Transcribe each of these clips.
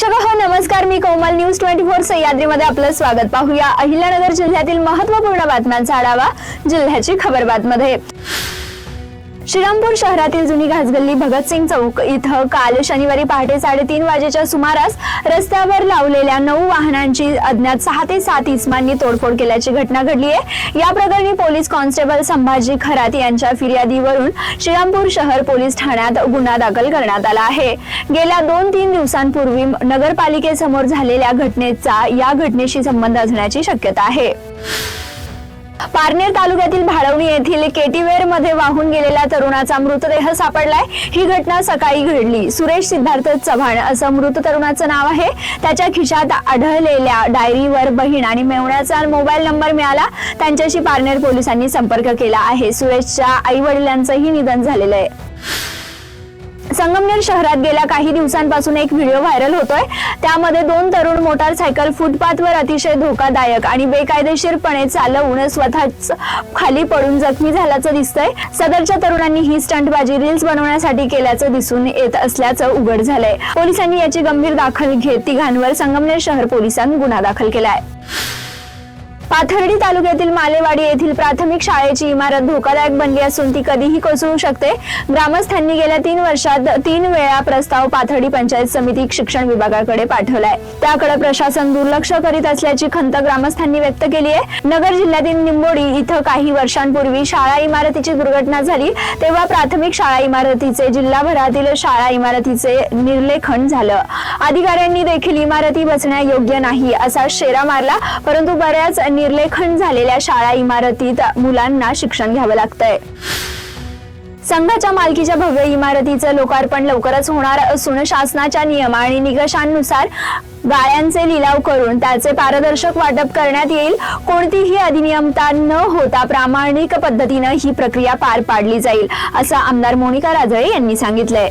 प्रेक्षक हो नमस्कार. मी कोमल. न्यूज ट्वेंटी फोर सह्याद्रीमध्ये आपलं स्वागत पाहूया. अहिल्यानगर जिल्ह्यातील महत्त्वपूर्ण बातम्यांचा आढावा जिल्ह्याची खबर बातमध्ये. श्रीरामपूर शहरातील जुनी घासगल्ली भगतसिंग चौक इथं काल शनिवारी पहाटे साडेतीन वाजेच्या सुमारास रस्त्यावर लावलेल्या नऊ वाहनांची अज्ञात सहा ते सात इसमांनी तोडफोड केल्याची घटना घडली आहे. या प्रकरणी पोलीस कॉन्स्टेबल संभाजी खरात यांच्या फिर्यादीवरून श्रीरामपूर शहर पोलीस ठाण्यात गुन्हा दाखल करण्यात आला आहे. गेल्या दोन तीन दिवसांपूर्वी नगरपालिकेसमोर झालेल्या घटनेचा या घटनेशी संबंध असण्याची शक्यता आहे. पारनेर तालुक्यातील भाडवणी येथील केटीवेरमध्ये वाहून गेलेल्या तरुणाचा मृतदेह सापडलाय. ही घटना सकाळी घडली. सुरेश सिद्धार्थ चव्हाण असं मृत तरुणाचं नाव आहे. त्याच्या खिशात आढळलेल्या डायरीवर बहीण आणि मेवण्याचा मोबाईल नंबर मिळाला. त्यांच्याशी पारनेर पोलिसांनी संपर्क केला आहे. सुरेशच्या आई वडिलांचंही निधन झालेलं आहे. संगमनेर शहरात गेल्या काही दिवसांपासून एक व्हिडिओ व्हायरल होतोय. त्यामध्ये दोन तरुण मोटारसायकल फुटपाथवर अतिशय धोकादायक आणि बेकायदेशीरपणे चालवून स्वतःच खाली पडून जखमी झाल्याचं दिसतंय. सदरच्या तरुणांनी ही स्टंटबाजी रील्स बनवण्यासाठी केल्याचं दिसून येत असल्याचं उघड झालंय. पोलिसांनी याची गंभीर दाखल घेत तिघांवर संगमनेर शहर पोलिसांनी गुन्हा दाखल केलाय. पाथर्डी तालुक्यातील मालेवाडी येथील प्राथमिक शाळेची इमारत धोकादायक बनली असून ती कधीही कोसळू शकते. ग्रामस्थांनी गेल्या तीन वर्षात तीन वेळा प्रस्ताव पाथर्डी पंचायत समिती शिक्षण विभागाकडे पाठवलाय. त्याकडे प्रशासन दुर्लक्ष करीत असल्याची खंत ग्रामस्थांनी व्यक्त केली आहे. नगर जिल्ह्यातील निंबोडी इथं काही वर्षांपूर्वी शाळा इमारतीची दुर्घटना झाली. तेव्हा प्राथमिक शाळा इमारतीचे जिल्हाभरातील शाळा इमारतीचे निर्लेखन झालं. अधिकाऱ्यांनी देखील इमारती बसण्या योग्य नाही असा शेरा मारला परंतु बऱ्याच निर्लेखन झालेल्या शाळा इमारतीत मुलांना शिक्षण घ्यावं लागतंय. संघाच्या मालकीच्या भव्य इमारतीचं लोकार्पण लवकरच होणार असून शासनाच्या नियम आणि निकषांनुसार गाळ्यांचे लिलाव करून त्याचे पारदर्शक वाटप करण्यात येईल. कोणतीही अधिनियमता न होता प्रामाणिक पद्धतीनं ही प्रक्रिया पार पाडली जाईल असं आमदार मोनिका राजळे यांनी सांगितलंय.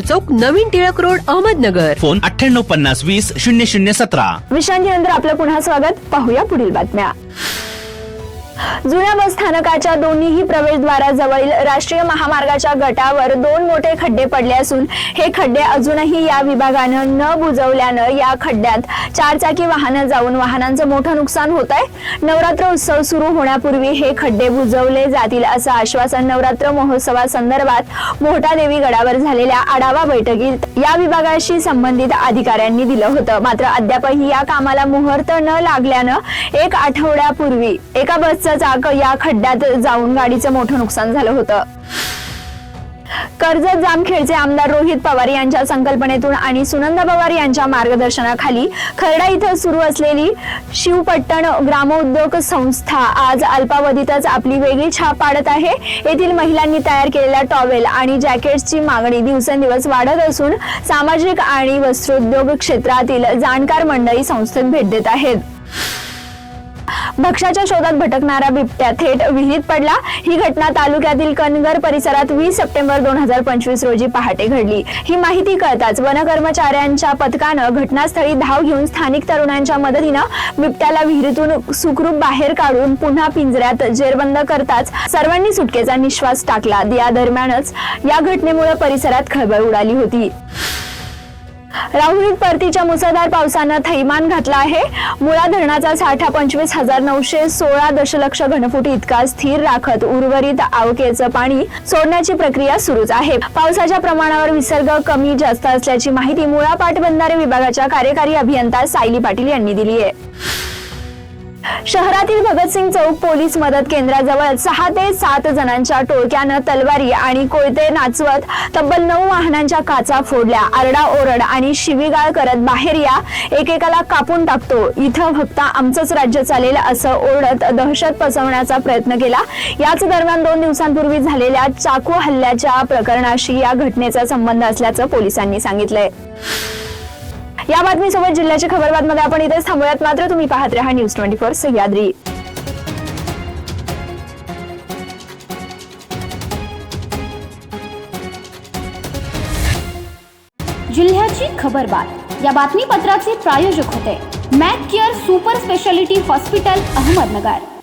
चौक नवीन टिळक रोड अहमदनगर. फोन अठ्ठ्याण्णव पन्नास वीस शून्य शून्य सतरा. विश्रांतीनंतर आपलं पुन्हा स्वागत. पाहूया पुढील बातम्या. जुन्या बस स्थानकाच्या दोन्हीही प्रवेशद्वाराजवळील राष्ट्रीय महामार्गाच्या गटावर दोन मोठे खड्डे पडले असून हे खड्डे अजूनही या विभागानं न बुजवल्यानं या खड्ड्यात चारचाकी वाहनं जाऊन वाहनांचं मोठं नुकसान होत आहे. नवरात्र उत्सव सुरू होण्यापूर्वी हे खड्डे बुजवले जातील असं आश्वासन नवरात्र महोत्सवासंदर्भात मोहटा देवी गडावर झालेल्या आढावा बैठकीत या विभागाशी संबंधित अधिकाऱ्यांनी दिलं होतं. मात्र अद्यापही या कामाला मुहूर्त न लागल्यानं एक आठवड्यापूर्वी एका बसचं चाक या खड्ड्यात जाऊन गाडीचं मोठं नुकसान झालं होतं. कर्जत जामखेडचे आमदार रोहित पवार यांच्या संकल्पनेतून आणि सुनंदा पवार यांच्या मार्गदर्शनाखाली खर्डा इथं सुरू असलेली शिवपट्टण ग्रामोद्योग संस्था आज अल्पावधीतच आपली वेगळी छाप पाडत आहे. येथील महिलांनी तयार केलेल्या टॉवेल आणि जॅकेट्सची मागणी दिवसेंदिवस वाढत असून सामाजिक आणि वस्त्रोद्योग क्षेत्रातील जाणकार मंडळी संस्थेत भेट देत आहेत. भक्ष्याच्या शोधात भटकणारा बिबट्या थेट विहिरीत पडला. ही घटना तालुक्यातील कनगर परिसरात वीस सप्टेंबर दोन हजार पंचवीस रोजी पहाटे घडली. ही माहिती कळताच वन कर्मचाऱ्यांच्या पथकानं घटनास्थळी धाव घेऊन स्थानिक तरुणांच्या मदतीनं बिबट्याला विहिरीतून सुखरूप बाहेर काढून पुन्हा पिंजऱ्यात जेरबंद करताच सर्वांनी सुटकेचा निश्वास टाकला. या दरम्यानच या घटनेमुळे परिसरात खळबळ उडाली होती. राहुरीत परतीच्या मुसळधार पावसानं थैमान घातला आहे. मुळा धरणाचा साठा पंचवीस हजार नऊशे सोळा दशलक्ष घनफूट इतका स्थिर राखत उर्वरित आवकेचं पाणी सोडण्याची प्रक्रिया सुरूच आहे. पावसाच्या प्रमाणावर विसर्ग कमी जास्त असल्याची माहिती मुळा पाटबंधारे विभागाच्या कार्यकारी अभियंता सायली पाटील यांनी दिली आहे शहरातील भगतसिंग चौक पोलीस मदत केंद्राजवळ सहा ते सात जणांच्या टोळक्यानं तलवारी आणि कोयते नाचवत तब्बल नऊ वाहनांच्या काचा फोडल्या. आरडा ओरड आणि शिवीगाळ करत बाहेर या. एकेकाला कापून टाकतो. इथं फक्त आमचंच राज्य चालेल असं ओरडत दहशत पसरवण्याचा प्रयत्न केला. याच दरम्यान दोन दिवसांपूर्वी झालेल्या चाकू हल्ल्याच्या प्रकरणाशी या घटनेचा संबंध असल्याचं पोलिसांनी सांगितलंय. या बातमीसोबत जिल्ह्याच्या खबरबातमध्ये आपण इथेच थांबूयात. मात्र तुम्ही पाहत राहा न्यूज ट्वेंटी फोर सह्याद्री. जिल्ह्याची खबरबात. या बातमीपत्राचे प्रायोजक होते. Mac care super speciality hospital Ahmednagar.